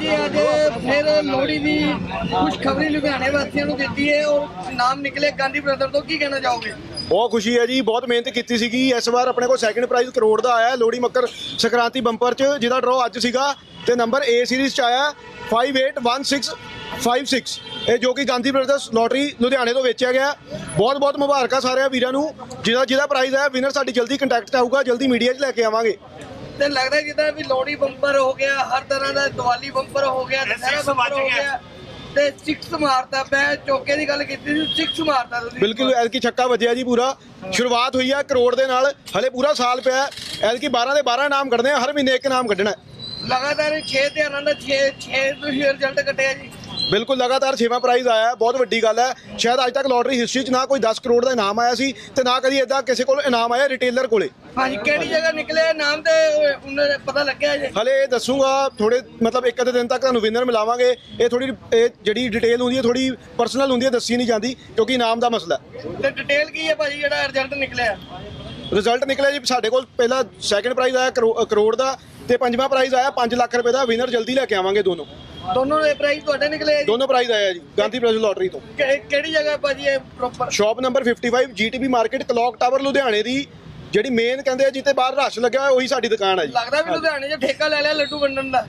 ਜੀ, ਅੱਜ ਫਿਰ ਲੋਹੜੀ ਦੀ ਖੁਸ਼ਖਬਰੀ ਲੁਧਿਆਣੇ ਵਾਸੀਆਂ ਨੂੰ ਦਿੱਤੀ ਹੈ। ਔਰ ਨਾਮ ਨਿਕਲੇ ਗਾਂਧੀ ਬ੍ਰਦਰ ਤੋਂ। ਕੀ ਕਹਿਣਾ ਚਾਹੋਗੇ? ਬਹੁਤ ਖੁਸ਼ੀ ਹੈ ਜੀ, ਬਹੁਤ ਮਿਹਨਤ ਕੀਤੀ ਸੀਗੀ। ਇਸ ਵਾਰ ਆਪਣੇ ਕੋਲ ਸੈਕਿੰਡ ਪ੍ਰਾਈਜ਼ ਕਰੋੜ ਦਾ ਆਇਆ, ਲੋਹੜੀ ਮੱਕਰ ਸੰਕ੍ਰਾਂਤੀ ਬੰਪਰ ਚ, ਜਿਹਦਾ ਡਰਾਅ ਅੱਜ ਸੀਗਾ। ਤੇ ਨੰਬਰ A ਸੀਰੀਜ਼ ਚ ਆਇਆ 581656 ਇਹ ਜੋ ਕਿ ਗਾਂਧੀ ਬ੍ਰਦਰਸ ਲੋਟਰੀ ਲੁਧਿਆਣੇ ਤੋਂ ਵੇਚਿਆ ਗਿਆ। ਬਹੁਤ ਬਹੁਤ ਮੁਬਾਰਕਾਂ ਸਾਰਿਆਂ ਵੀਰਾਂ ਨੂੰ। ਜਿਹਦਾ ਜਿਹਦਾ ਪ੍ਰਾਈਜ਼ ਹੈ ਵਿਨਰ ਸਾਡੀ ਜਲਦੀ ਕੰਟੈਕਟ ਆਊਗਾ, ਜਲਦੀ ਮੀਡੀਆ 'ਚ ਲੈ ਕੇ ਆਵਾਂਗੇ। ਤੇ ਲੱਗਦਾ ਜਿੱਦਾਂ ਵੀ ਲੋਹੜੀ ਬੰਪਰ ਹੋ ਗਿਆ ਹਰ ਤਰ੍ਹਾਂ ਦਾ ਦੀਵਾਲੀ ਬੰਪਰ ਹੋ ਗਿਆ ਦਸਹਿਰਾ ਬੰਪਰ ਹੋ ਗਿਆ। ਤੇ 6 ਮਾਰਤਾ ਮੈਂ ਚੌਕੇ ਦੀ ਗੱਲ ਕੀਤੀ ਸੀ 6 ਮਾਰਤਾ ਤੁਸੀਂ। ਬਿਲਕੁਲ ਐਲਕੀ ਛੱਕਾ ਵੱਜਿਆ ਜੀ ਪੂਰਾ। ਸ਼ੁਰੂਆਤ ਹੋਈ ਹੈ ਕਰੋੜ ਦੇ ਨਾਲ ਹਲੇ ਪੂਰਾ ਸਾਲ ਪਿਆ। ਐਲਕੀ 12 ਦੇ 12 ਨਾਮ ਕੱਢਣੇ ਆ ਹਰ ਮਹੀਨੇ ਇੱਕ ਨਾਮ ਕੱਢਣਾ। ਹੈ। ਲਗਾਤਾਰ 6 ਧਿਆਨਾਂ ਦਾ 6 6 ਤੁਸੀਂ ਰਿਜ਼ਲਟ ਕੱਟਿਆ ਜੀ। ਬਿਲਕੁਲ ਲਗਾਤਾਰ ਛੇਵਾਂ ਪ੍ਰਾਈਜ਼ ਆਇਆ ਹੈ, ਬਹੁਤ ਵੱਡੀ ਗੱਲ ਹੈ। ਸ਼ਾਇਦ ਅੱਜ ਤੱਕ ਲੋਟਰੀ ਹਿਸਟਰੀ 'ਚ ਨਾ ਕੋਈ 10 ਕਰੋੜ ਦਾ ਇਨਾਮ ਆਇਆ ਸੀ ਤੇ ਨਾ ਕਦੀ ਇਦਾਂ ਕਿਸੇ ਕੋਲ ਇਨਾਮ ਆਇਆ ਰਿਟੇਲਰ ਕੋਲੇ। ਹਾਂਜੀ ਕਿਹੜੀ ਜਗ੍ਹਾ ਨਿਕਲੇ ਨਾਮ ਤੇ ਉਹਨਾਂ ਦੇ ਪਤਾ ਲੱਗਿਆ ਜੀ? ਹਲੇ ਇਹ ਦੱਸੂਗਾ ਥੋੜੇ ਮਤਲਬ ਇੱਕ ਅੱਧੇ ਦਿਨ ਤੱਕ ਤੁਹਾਨੂੰ ਵਿਨਰ ਮਿਲਾਵਾਂਗੇ। ਇਹ ਥੋੜੀ ਇਹ ਜਿਹੜੀ ਡਿਟੇਲ ਹੁੰਦੀ ਹੈ ਥੋੜੀ ਪਰਸਨਲ ਹੁੰਦੀ ਹੈ ਦੱਸੀ ਨਹੀਂ ਜਾਂਦੀ ਕਿਉਂਕਿ ਇਨਾਮ ਦਾ ਮਸਲਾ ਤੇ ਡਿਟੇਲ ਕੀ ਹੈ ਭਾਜੀ ਜਿਹੜਾ ਰਿਜ਼ਲਟ ਨਿਕਲਿਆ? ਰਿਜ਼ਲਟ ਨਿਕਲਿਆ ਜੀ ਸਾਡੇ ਕੋਲ ਪਹਿਲਾ ਸੈਕੰਡ ਪ੍ਰਾਈਜ਼ ਆਇਆ ਕਰੋ- ਕਰੋੜ ਦਾ ਤੇ ਪੰਜਵਾਂ ਪ੍ਰਾਈਜ਼ ਆਇਆ 5 ਲੱਖ ਰੁਪਏ ਦਾ ਵਿਨਰ ਜਲਦੀ ਲੈ ਕੇ ਆਵਾਂਗੇ ਦੋਨੋਂ। ਦੋਨੋਂ ਦੇ ਪ੍ਰਾਈਸ ਤੁਹਾਡੇ ਨਿਕਲੇ ਆ ਜੀ? ਦੋਨੋਂ ਪ੍ਰਾਈਜ਼ ਆਇਆ ਜੀ ਗਾਂਧੀ ਪ੍ਰਾਈਜ਼ ਲੋਟਰੀ ਤੋਂ। ਕਿ- ਕਿਹੜੀ ਜਗ੍ਹਾ ਭਾਜੀ ਇਹ proper shop number 55 GTB market clock tower ਲੁਧਿਆਣੇ ਦੀ। ਜਿਹੜੀ ਮੇਨ ਕਹਿੰਦੇ ਆ ਜਿੱਤੇ ਬਾਹਰ ਰਸ਼ ਲੱਗਿਆ ਹੋਇਆ ਉਹੀ ਸਾਡੀ ਦੁਕਾਨ ਹੈ ਜੀ। ਲੱਗਦਾ ਵੀ ਲੁਧਿਆਣੇ 'ਚ ਠੇਕਾ ਲੈ ਲਿਆ ਲੱਡੂ ਵੰਡਣ ਦਾ।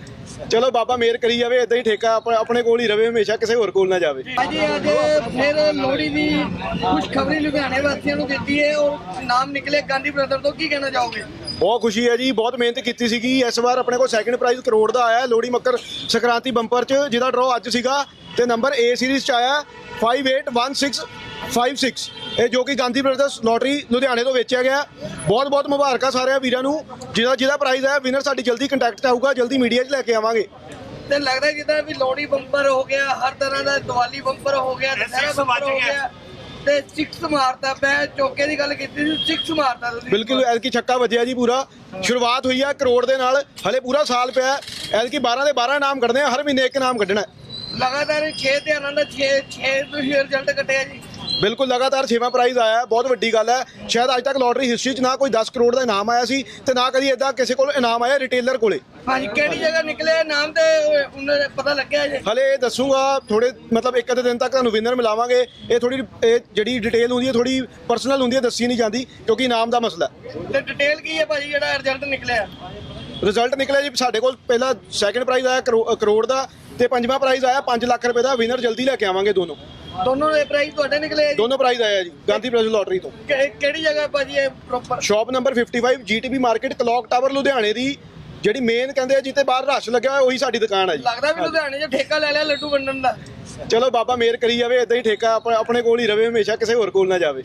ਚਲੋ ਬਾਬਾ ਮੇਰ ਕਰੀ ਜਾਵੇ ਇਦਾਂ ਹੀ ਠੇਕਾ ਆਪਣੇ ਆਪਣੇ ਕੋਲ ਹੀ ਰਵੇ ਹਮੇਸ਼ਾ ਕਿਸੇ ਹੋਰ ਕੋਲ ਨਾ ਜਾਵੇ। ਭਾਜੀ ਅੱਜ ਫਿਰ ਲੋਹੜੀ ਦੀ ਖੁਸ਼ਖਬਰੀ ਲੁਧਿਆਣੇ ਵਾਸੀਆਂ ਨੂੰ ਦਿੱਤੀ ਹੈ ਔਰ ਨਾਮ ਨਿਕਲੇ ਗਾਂਧੀ ਬ੍ਰਦਰ ਤੋਂ ਕੀ ਕਹਿਣਾ ਚਾਹੋਗੇ? ਬਹੁਤ ਖੁਸ਼ੀ ਹੈ ਜੀ ਬਹੁਤ ਮਿਹਨਤ ਕੀਤੀ ਸੀਗੀ। ਇਸ ਵਾਰ ਆਪਣੇ ਕੋਲ ਸੈਕਿੰਡ ਪ੍ਰਾਈਜ਼ ਕਰੋੜ ਦਾ ਆਇਆ ਲੋਹੜੀ ਮੱਕਰ ਸੰਕ੍ਰਾਂਤੀ ਬੰਪਰ ਚ ਜਿਹਦਾ ਡਰਾਅ ਅੱਜ ਸੀਗਾ। ਤੇ ਨੰਬਰ A ਸੀਰੀਜ਼ ਚ ਆਇਆ 581656 ਇਹ ਜੋ ਕਿ ਗਾਂਧੀ ਬ੍ਰਦਰਸ ਲੋਟਰੀ ਲੁਧਿਆਣੇ ਤੋਂ ਵੇਚਿਆ ਗਿਆ। ਬਹੁਤ ਬਹੁਤ ਮੁਬਾਰਕਾਂ ਸਾਰੇ ਵੀਰਾਂ ਨੂੰ। ਜਿਹਦਾ ਜਿਹਦਾ ਪ੍ਰਾਈਜ਼ ਹੈ ਵਿਨਰ ਸਾਡੀ ਜਲਦੀ ਕੰਟੈਕਟ ਆਊਗਾ ਜਲਦੀ ਮੀਡੀਆ 'ਚ ਲੈ ਕੇ ਆਵਾਂਗੇ। ਤੇ ਲੱਗਦਾ ਜਿੱਦਾਂ ਵੀ ਲੋਹੜੀ ਬੰਪਰ ਹੋ ਗਿਆ ਹਰ ਤਰ੍ਹਾਂ ਦਾ ਦੀਵਾਲੀ ਬੰਪਰ ਹੋ ਗਿਆ ਦਸਹਿਰਾ ਬੰਪਰ ਹੋ। ਗਿਆ। ਤੇ 6 ਮਾਰਤਾ ਮੈਂ ਚੌਕੇ ਦੀ ਗੱਲ ਕੀਤੀ ਸੀ 6 ਮਾਰਤਾ ਤੁਸੀਂ। ਬਿਲਕੁਲ ਐਲਕੀ ਛੱਕਾ ਵੱਜਿਆ ਜੀ ਪੂਰਾ। ਸ਼ੁਰੂਆਤ ਹੋਈ ਹੈ ਕਰੋੜ ਦੇ ਨਾਲ ਹਲੇ ਪੂਰਾ ਸਾਲ ਪਿਆ। ਐਲਕੀ 12 ਦੇ 12 ਨਾਮ ਕੱਢਣੇ ਆ ਹਰ ਮਹੀਨੇ ਇੱਕ ਨਾਮ ਕੱਢਣਾ। ਹੈ। ਲਗਾਤਾਰ 6 ਧਿਆਨਾਂ ਦਾ 6 6 ਤੁਸੀਂ ਰਿਜ਼ਲਟ ਕੱਟਿਆ ਜੀ। ਬਿਲਕੁਲ ਲਗਾਤਾਰ ਛੇਵਾਂ ਪ੍ਰਾਈਜ਼ ਆਇਆ ਹੈ, ਬਹੁਤ ਵੱਡੀ ਗੱਲ ਹੈ। ਸ਼ਾਇਦ ਅੱਜ ਤੱਕ ਲੋਟਰੀ ਹਿਸਟਰੀ 'ਚ ਨਾ ਕੋਈ 10 ਕਰੋੜ ਦਾ ਇਨਾਮ ਆਇਆ ਸੀ ਤੇ ਨਾ ਕਦੀ ਇਦਾਂ ਕਿਸੇ ਕੋਲ ਇਨਾਮ ਆਇਆ ਰਿਟੇਲਰ ਕੋਲੇ। ਹਾਂਜੀ ਕਿਹੜੀ ਜਗ੍ਹਾ ਨਿਕਲੇ ਨਾਮ ਤੇ ਉਹਨਾਂ ਦੇ ਪਤਾ ਲੱਗਿਆ ਜੀ ਹਲੇ ਇਹ ਦੱਸੂਗਾ ਥੋੜੇ ਮਤਲਬ ਇੱਕ ਅੱਧੇ ਦਿਨ ਤੱਕ ਤੁਹਾਨੂੰ ਵਿਨਰ ਮਿਲਾਵਾਂਗੇ। ਇਹ ਥੋੜੀ ਇਹ ਜਿਹੜੀ ਡਿਟੇਲ ਹੁੰਦੀ ਹੈ ਥੋੜੀ ਪਰਸਨਲ ਹੁੰਦੀ ਹੈ ਦੱਸੀ ਨਹੀਂ ਜਾਂਦੀ ਕਿਉਂਕਿ ਇਨਾਮ ਦਾ ਮਸਲਾ ਹੈ। ਤੇ ਡਿਟੇਲ ਕੀ ਹੈ ਭਾਜੀ ਜਿਹੜਾ ਰਿਜ਼ਲਟ ਨਿਕਲਿਆ? ਰਿਜ਼ਲਟ ਨਿਕਲਿਆ ਜੀ ਸਾਡੇ ਕੋਲ ਪਹਿਲਾ ਸੈਕੰਡ ਪ੍ਰਾਈਜ਼ ਆਇਆ ਕਰੋ- ਕਰੋੜ ਦਾ ਤੇ ਪੰਜਵਾਂ ਪ੍ਰਾਈਜ਼ ਆਇਆ 5 ਲੱਖ ਰੁਪਏ ਦਾ ਵਿਨਰ ਜਲਦੀ ਲੈ ਕੇ ਆਵਾਂਗੇ ਦੋਨੋਂ। ਦੋਨੋਂ ਦੇ ਪ੍ਰਾਈਸ ਤੁਹਾਡੇ ਨਿਕਲੇ ਆ ਜੀ? ਦੋਨੋਂ ਪ੍ਰਾਈਜ਼ ਆਇਆ ਜੀ ਗਾਂਧੀ ਪ੍ਰਾਈਜ਼ ਲੋਟਰੀ ਤੋਂ। ਕਿ- ਕਿਹੜੀ ਜਗ੍ਹਾ ਭਾਜੀ ਇਹ proper shop number 55 GTB market clock tower ਲੁਧਿਆਣੇ ਦੀ। ਜਿਹੜੀ ਮੇਨ ਕਹਿੰਦੇ ਆ ਜਿੱਤੇ ਬਾਹਰ ਰਸ਼ ਲੱਗਿਆ ਹੋਇਆ ਉਹੀ ਸਾਡੀ ਦੁਕਾਨ ਹੈ ਜੀ। ਲੱਗਦਾ ਵੀ ਲੁਧਿਆਣੇ 'ਚ ਠੇਕਾ ਲੈ ਲਿਆ ਲੱਡੂ ਵੰਡਣ ਦਾ। ਚਲੋ ਬਾਬਾ ਮੇਰ ਕਰੀ ਜਾਵੇ ਇਦਾਂ ਹੀ ਠੇਕਾ ਆਪਣੇ ਕੋਲ ਹੀ ਰਵੇ ਹਮੇਸ਼ਾ ਕਿਸੇ ਹੋਰ ਕੋਲ ਨਾ ਜਾਵੇ।